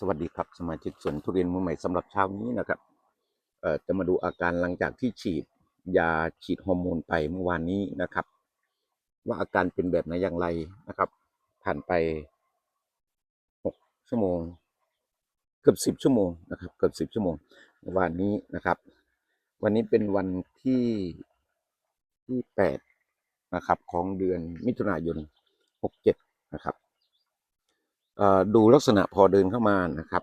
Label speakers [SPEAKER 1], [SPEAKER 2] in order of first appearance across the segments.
[SPEAKER 1] สวัสดีครับสมาชิกสวนทุเรียนมือใหม่สำหรับเช้านี้นะครับเอ่อจะมาดูอาการหลังจากที่ฉีดยาฉีดฮอร์โมนไปเมื่อวานนี้นะครับ ว่าอาการเป็นแบบไหนอย่างไรนะครับ ผ่านไปหกชั่วโมง เกือบสิบชั่วโมงนะครับ เกือบสิบชั่วโมงวานนี้นะครับ วันนี้เป็นวันที่ที่แปดนะครับของเดือนมิถุนายนหกเจ็ดนะครับ ดูลักษณะพอเดินเข้ามานะครับ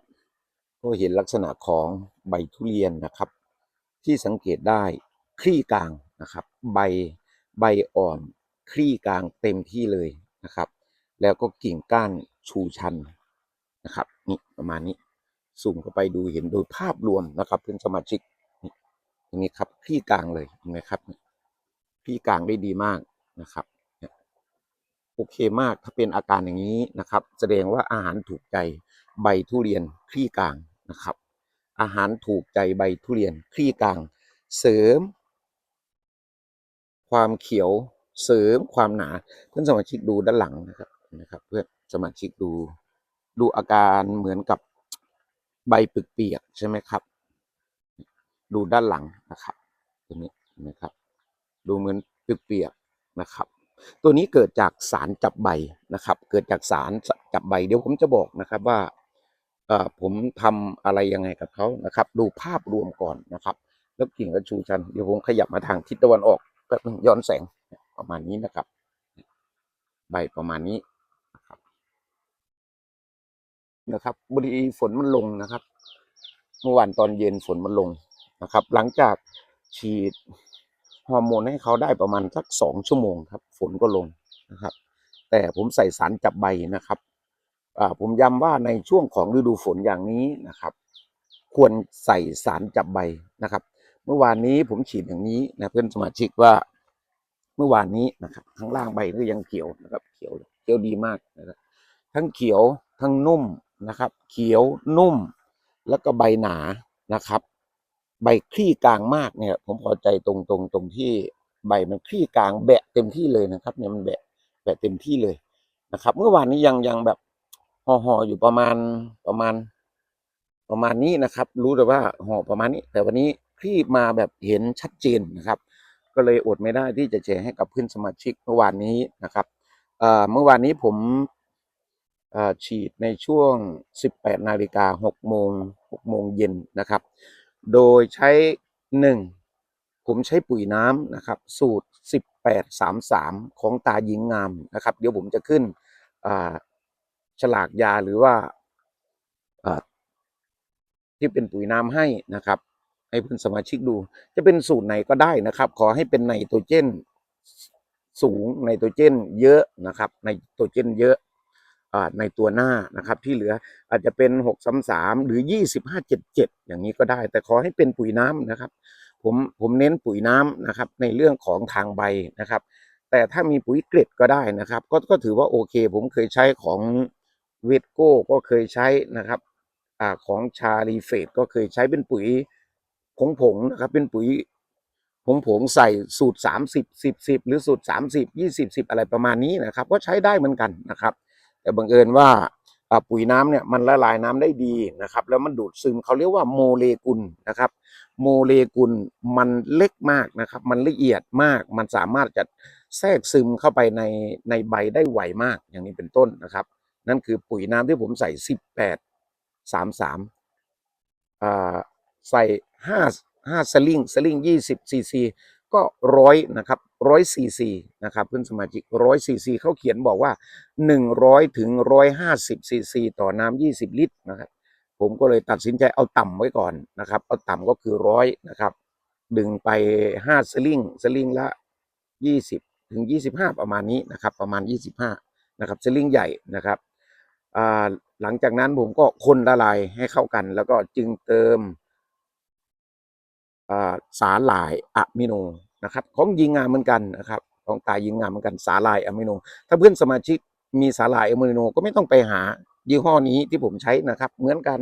[SPEAKER 1] ก็เห็นลักษณะของใบทุเรียนนะครับ ที่สังเกตได้คลี่กลางนะครับ ใบใบอ่อนคลี่กลางเต็มที่เลยนะครับ แล้วก็กิ่งก้านชูชันนะครับนี่ประมาณนี้ซูมเข้าไปดูเห็นโดยภาพรวมนะครับเพื่อนสมาชิกนี่นี้ครับคลี่กลางเลยเห็นไหมครับคลี่กลางได้ดีมากนะครับ โอเคมากถ้าเป็นอาการอย่างนี้นะครับ แสดงว่าอาหารถูกใจใบทุเรียนคลี่กลางนะครับ อาหารถูกใจใบทุเรียนคลี่กลาง เสริม ความเขียวเสริมความหนา เพื่อนสมาชิกดูด้านหลังนะครับนะครับ เพื่อนสมาชิกดูดูอาการเหมือนกับใบปึกเปียกใช่ไหมครับ ดูด้านหลังนะครับตัวนี้นไหมครับ ดูเหมือนปึกเปียกนะครับ ตัวนี้เกิดจากสารจับใบนะครับ เกิดจากสารจับใบเดี๋ยวผมจะบอกนะครับว่าผมทำอะไรยังไงกับเขานะครับ ดูภาพรวมก่อนนะครับ แล้วกิ่งกระชูชันเดี๋ยวผมขยับมาทางทิศตะวันออกแป๊บนึงย้อนแสงประมาณนี้นะครับ ใบประมาณนี้นะครับนะครับบริฝนมันลงนะครับ เมื่อวานตอนเย็นฝนมันลงนะครับ หลังจากฉีด ฮอร์โมนให้เขาได้ประมาณสักสองชั่วโมงครับ ฝนก็ลงนะครับ แต่ผมใส่สารจับใบนะครับผมย้ำว่าในช่วงของฤดูฝนอย่างนี้นะครับ ควรใส่สารจับใบนะครับ เมื่อวานนี้ผมฉีดอย่างนี้นะเพื่อนสมาชิกว่าเมื่อวานนี้นะครับข้างล่างใบก็ยังเขียวนะครับเขียวเขียวดีมากนะครับทั้งเขียวทั้งนุ่มนะครับ เขียวนุ่มแล้วก็ใบหนานะครับ ใบคลี่กลางมากเนี่ย ผมพอใจตรงตรงตรงที่ใบมันคลี่กลางแบะเต็มที่เลยนะครับ เนี่ยมันแบะแบะเต็มที่เลยนะครับ เมื่อวานนี้ยังยังแบบห่อห่ออยู่ประมาณประมาณ ประมาณนี้นะครับ รู้แต่ว่าห่อประมาณนี้ แต่วันนี้คลี่มาแบบเห็นชัดเจนนะครับ ก็เลยอดไม่ได้ที่จะแชร์ให้กับเพื่อนสมาชิกเมื่อวานนี้นะครับเอ่อเมื่อวานนี้ผมฉีดในช่วง 18 นาฬิกา6โมง6โมงเย็นนะครับ โดยใช้หนึ่งผมใช้ปุ๋ยน้ำนะครับ สูตร 1833 ของตาหญิงงามนะครับ เดี๋ยวผมจะขึ้นฉลากยาหรือว่าที่เป็นปุ๋ยน้ำให้นะครับ ให้เพื่อนสมาชิกดู จะเป็นสูตรไหนก็ได้นะครับ ขอให้เป็นไนโตรเจนสูงไนโตรเจนเยอะนะครับไนโตรเจนเยอะ ในตัวหน้านะครับ ที่เหลืออาจจะเป็นหกสามสามหรือยี่สิบห้าเจ็ดเจ็ดอย่างนี้ก็ได้ แต่ขอให้เป็นปุ๋ยน้ำนะครับ ผมผมเน้นปุ๋ยน้ำนะครับ ในเรื่องของทางใบนะครับ แต่ถ้ามีปุ๋ยเกล็ดก็ได้นะครับ ก็ก็ถือว่าโอเค ผมเคยใช้ของเวทโก้ก็เคยใช้นะครับอของชาลีเฟดก็เคยใช้เป็นปุ๋ยผงผงนะครับ เป็นปุ๋ยผงผงใส่สูตร 30 10 10 หรือสูตร 30 20 10 อะไรประมาณนี้นะครับ ก็ใช้ได้เหมือนกันนะครับ แต่บังเอิญว่าปุ๋ยน้ำเนี่ยมันละลายน้ำได้ดีนะครับ แล้วมันดูดซึมเขาเรียกว่าโมเลกุลนะครับ โมเลกุลมันเล็กมากนะครับ มันละเอียดมาก มันสามารถจะแทรกซึมเข้าไปในในใบได้ไวมากอย่างนี้เป็นต้นนะครับ นั่นคือปุ๋ยน้ำที่ผมใส่ 18สามสามอ่าใส่ห้าห้าสลิงสลิงยี่สิบซีซีก็ร้อยนะครับ ร้อยซีซีนะครับเพื่อนสมาชิกร้อยซีซีเขาเขียนบอกว่าหนึ่งร้อยถึงร้อยห้าสิบซีซีต่อน้ำยี่สิบลิตรนะครับ ผมก็เลยตัดสินใจเอาต่ำไว้ก่อนนะครับ เอาต่ำก็คือร้อยนะครับ ดึงไปห้าสลิงสลิงละยี่สิบถึงยี่สิบห้าประมาณนี้นะครับ ประมาณยี่สิบห้านะครับสลิงใหญ่นะครับหลังจากนั้นผมก็คนละลายให้เข้ากัน แล้วก็จึงเติมอ่าสาหร่ายอะมิโน นะครับ ของยิงงามเหมือนกันนะครับ ของตายยิงงามเหมือนกันสาหร่ายอะมิโน ถ้าเพื่อนสมาชิกมีสาหร่ายอะมิโนก็ไม่ต้องไปหายี่ห้อนี้ที่ผมใช้นะครับ เหมือนกัน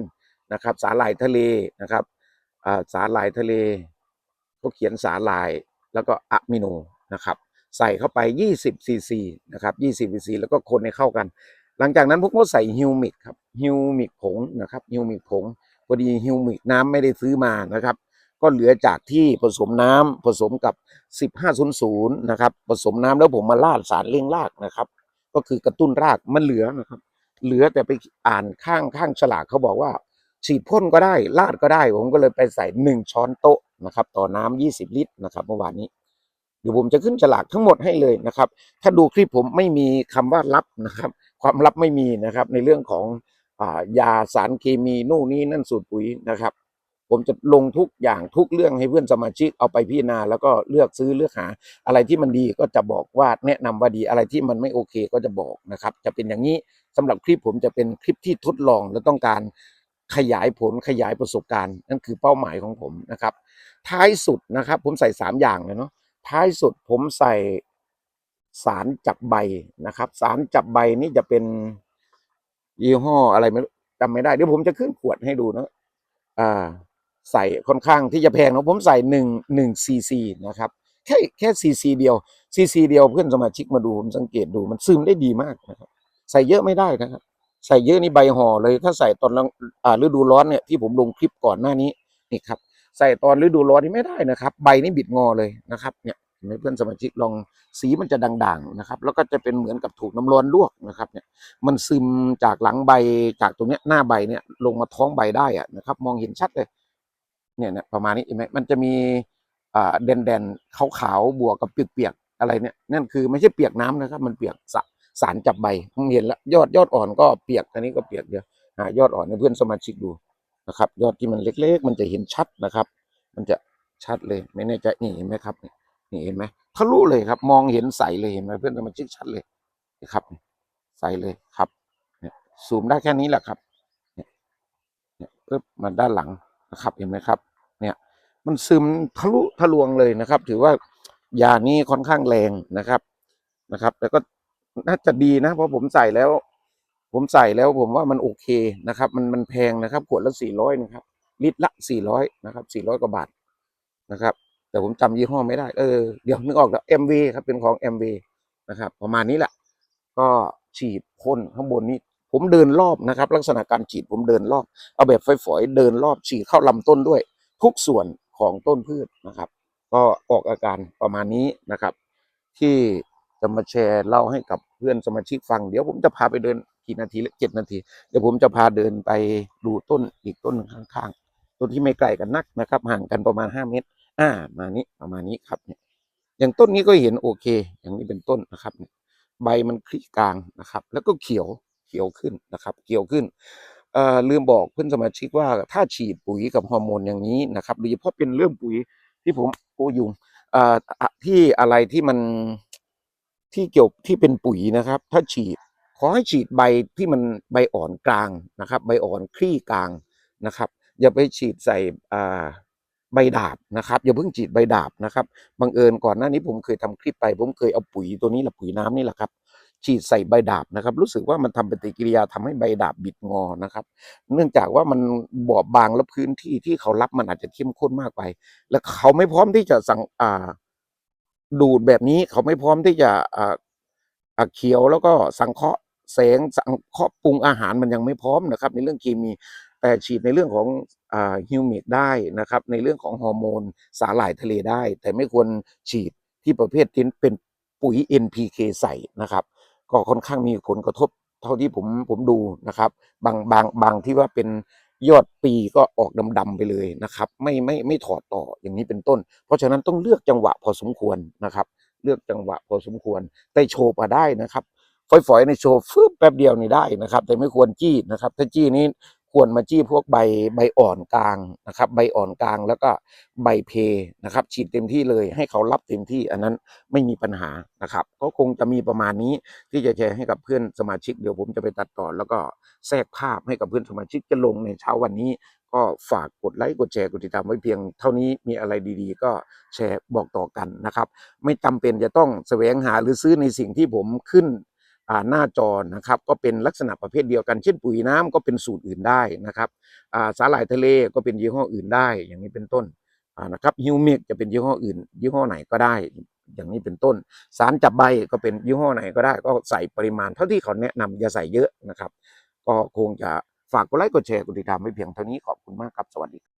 [SPEAKER 1] นะครับ สาหร่ายทะเลนะครับสาหร่ายทะเลเขาเขียนสาหร่ายแล้วก็อะมิโนนะครับ ใส่เข้าไป 20ซีซีนะครับ20ซีซีแล้วก็คนให้เข้ากัน หลังจากนั้นผมก็ใส่ฮิวมิกครับฮิวมิกผงนะครับฮิวมิกผงพอดีฮิวมิกน้ำไม่ได้ซื้อมานะครับ ก็เหลือจากที่ผสมน้ำผสมกับ 1500นะครับผสมน้ำแล้วผมมาลาดสารเลี้ยงรากนะครับ ก็คือกระตุ้นรากมันเหลือนะครับ เหลือแต่ไปอ่านข้างข้างฉลากเขาบอกว่า ฉีดพ่นก็ได้ลาดก็ได้ ผมก็เลยไปใส่หนึ่งช้อนโต๊ะนะครับ ต่อน้ำยี่สิบลิตรนะครับ เมื่อวานนี้เดี๋ยวผมจะขึ้นฉลากทั้งหมดให้เลยนะครับ ถ้าดูคลิปผมไม่มีคำว่าลับนะครับ ความลับไม่มีนะครับในเรื่องของอยาสารเคมีนู่นนี่นั่นสูตรปุ๋ยนะครับ ผมจะลงทุกอย่างทุกเรื่องให้เพื่อนสมาชิกเอาไปพิจารณาแล้วก็เลือกซื้อเลือกหา อะไรที่มันดีก็จะบอกว่าแนะนำว่าดีอะไรที่มันไม่โอเคก็จะบอกนะครับ จะเป็นอย่างนี้สำหรับคลิปผมจะเป็นคลิปที่ทดลองและต้องการขยายผลขยายประสบการณ์ นั่นคือเป้าหมายของผมนะครับ ท้ายสุดนะครับ ผมใส่สามอย่างเลยเนาะท้ายสุดผมใส่สารจับใบนะครับ สารจับใบนี่จะเป็นยี่ห้ออะไรไม่จำไม่ได้เดี๋ยวผมจะขึ้นขวดให้ดูนะอ่า ใส่ค่อนข้างที่จะแพงนะผมใส่หนึ่งหนึ่งซีซีนะครับแค่แค่ซีซีเดียวซีซีเดียวเพื่อนสมาชิกมาดูผมสังเกตดูมันซึมได้ดีมากนะครับใส่เยอะไม่ได้นะครับใส่เยอะนี่ใบห่อเลยถ้าใส่ตอนอ่าฤดูร้อนเนี่ยที่ผมลงคลิปก่อนหน้านี้นี่ครับใส่ตอนฤดูร้อนนี่ไม่ได้นะครับ ใบนี่บิดงอเลยนะครับเนี่ยเห็นไหมเพื่อนสมาชิกลองสีมันจะด่างๆนะครับ แล้วก็จะเป็นเหมือนกับถูกน้ำร้อนลวกนะครับเนี่ยมันซึมจากหลังใบจากตรงเนี้ยหน้าใบเนี่ยลงมาท้องใบได้อะนะครับ มองเห็นชัดเลย เนี่ยเนี่ยประมาณนี้เห็นไหมมันจะมีอ่าแดนๆขาวๆบวกกับเปียกๆอะไรเนี่ยนั่นคือไม่ใช่เปียกน้ำนะครับ มันเปียกสสารจับใบผมเห็นแล้วยอดยอดอ่อนก็เปียกอันนี้ก็เปียกเดียวหายอดอ่อนให้เพื่อนสมาชิกดูนะครับ ยอดที่มันเล็ก ๆ มันจะเห็นชัดนะครับ มันจะชัดเลยไม่แน่ใจนี่เห็นไหมครับนี่เห็นไหมทะลุเลยครับ มองเห็นใสเลยเห็นไหมเพื่อนสมาชิกชัดเลยนะครับ ใสเลยครับเนี่ยซูมได้แค่นี้แหละครับเนี่ยปึ๊บมาด้านหลัง นะครับเห็นไหมครับ เนี่ยมันซึมทะลุทะลวงเลยนะครับ ถือว่ายานี้ค่อนข้างแรงนะครับนะครับแต่ก็น่าจะดีนะ เพราะผมใส่แล้ว ผมใส่แล้วผมว่ามันโอเคนะครับ มันมันแพงนะครับ ขวดละสี่ร้อยนะครับ ลิตรละสี่ร้อยนะครับสี่ร้อยกว่าบาทนะครับ แต่ผมจำยี่ห้อไม่ได้ เออเดี๋ยวนึกออกแล้ว MV ครับเป็นของ MV นะครับ ประมาณนี้แหละ ก็ฉีดพ่นข้างบนนี้ ผมเดินรอบนะครับ ลักษณะการฉีดผมเดินรอบ เอาแบบฝอยๆเดินรอบฉีดเข้าลำต้นด้วย ทุกส่วนของต้นพืชนะครับ ก็ออกอาการประมาณนี้นะครับ ที่จะมาแชร์เล่าให้กับเพื่อนสมาชิกฟัง เดี๋ยวผมจะพาไปเดินกี่นาทีละเจ็ดนาที เดี๋ยวผมจะพาเดินไปดูต้นอีกต้นหนึ่งข้างๆต้นที่ไม่ไกลกันนักนะครับ ห่างกันประมาณห้าเมตร อ่า มานี้ประมาณนี้ครับเนี่ยอย่างต้นนี้ก็เห็นโอเค อย่างนี้เป็นต้นนะครับเนี่ยใบมันคลี่กลางนะครับ แล้วก็เขียว เขียวขึ้นนะครับ เขียวขึ้นเอ่อลืมบอกเพื่อนสมาชิกว่าถ้าฉีดปุ๋ยกับฮอร์โมนอย่างนี้นะครับโดยเฉพาะเป็นเรื่องปุ๋ยที่ผมโอยุงที่อะไรที่มันที่เกี่ยวที่เป็นปุ๋ยนะครับ ถ้าฉีดขอให้ฉีดใบที่มันใบอ่อนกลางนะครับ ใบอ่อนคลี่กลางนะครับ อย่าไปฉีดใส่ใบดาบนะครับ อย่าเพิ่งฉีดใบดาบนะครับบังเอิญก่อนหน้านี้ผมเคยทำคลิปไป ผมเคยเอาปุ๋ยตัวนี้แหละปุ๋ยน้ำนี่แหละครับ ฉีดใส่ใบดาบนะครับ รู้สึกว่ามันทำปฏิกิริยาทำให้ใบดาบบิดงอนะครับ เนื่องจากว่ามันบอบบางและพื้นที่ที่เขารับมันอาจจะเข้มข้นมากไป และเขาไม่พร้อมที่จะสั่งอ่าดูดแบบนี้เขาไม่พร้อมที่จะอ่าเคี้ยวแล้วก็สังเคราะห์แสงสังเคราะห์ปรุงอาหารมันยังไม่พร้อมนะครับ ในเรื่องเคมีแต่ฉีดในเรื่องของฮิวมิกได้นะครับ ในเรื่องของฮอร์โมนสาหร่ายทะเลได้ แต่ไม่ควรฉีดที่ประเภทที่เป็นปุ๋ย NPK ใส่นะครับ ก็ค่อนข้างมีผลกระทบเท่าที่ผมผมดูนะครับ บางบางบางที่ว่าเป็นยอดปีก็ออกดำๆไปเลยนะครับ ไม่ไม่ไม่ถอดต่ออย่างนี้เป็นต้น เพราะฉะนั้นต้องเลือกจังหวะพอสมควรนะครับ เลือกจังหวะพอสมควร แต่โชว์มาได้นะครับฝอยๆในโชว์ฟืบแป๊บเดียวนี่ได้นะครับ แต่ไม่ควรจี้นะครับ ถ้าจี้นี้ ควรมาจี้พวกใบใบอ่อนกลางนะครับ ใบอ่อนกลางแล้วก็ใบเพนะครับ ฉีดเต็มที่เลยให้เขารับเต็มที่ อันนั้นไม่มีปัญหานะครับ ก็คงจะมีประมาณนี้ที่จะแชร์ให้กับเพื่อนสมาชิกเดี๋ยวผมจะไปตัดต่อ แล้วก็แทรกภาพให้กับเพื่อนสมาชิกจะลงในเช้าวันนี้ ก็ฝากกดไลค์กดแชร์กดติดตามไว้เพียงเท่านี้มีอะไรดีๆ ก็แชร์บอกต่อกันนะครับ ไม่จำเป็นจะต้องแสวงหาหรือซื้อในสิ่งที่ผมขึ้น หน้าจอนะครับก็เป็นลักษณะประเภทเดียวกัน เช่นปุ๋ยน้ำก็เป็นสูตรอื่นได้นะครับสาหร่ายทะเลก็เป็นยี่ห้ออื่นได้ อย่างนี้เป็นต้นนะครับฮิวเมกจะเป็นยี่ห้ออื่น ยี่ห้อไหนก็ได้ อย่างนี้เป็นต้น สารจับใบก็เป็นยี่ห้อไหนก็ได้ ก็ใส่ปริมาณเท่าที่เขาแนะนำอย่าใส่เยอะนะครับ ก็คงจะฝากกดไลค์กดแชร์กดติดตามไว้เพียงเท่านี้ขอบคุณมากครับสวัสดี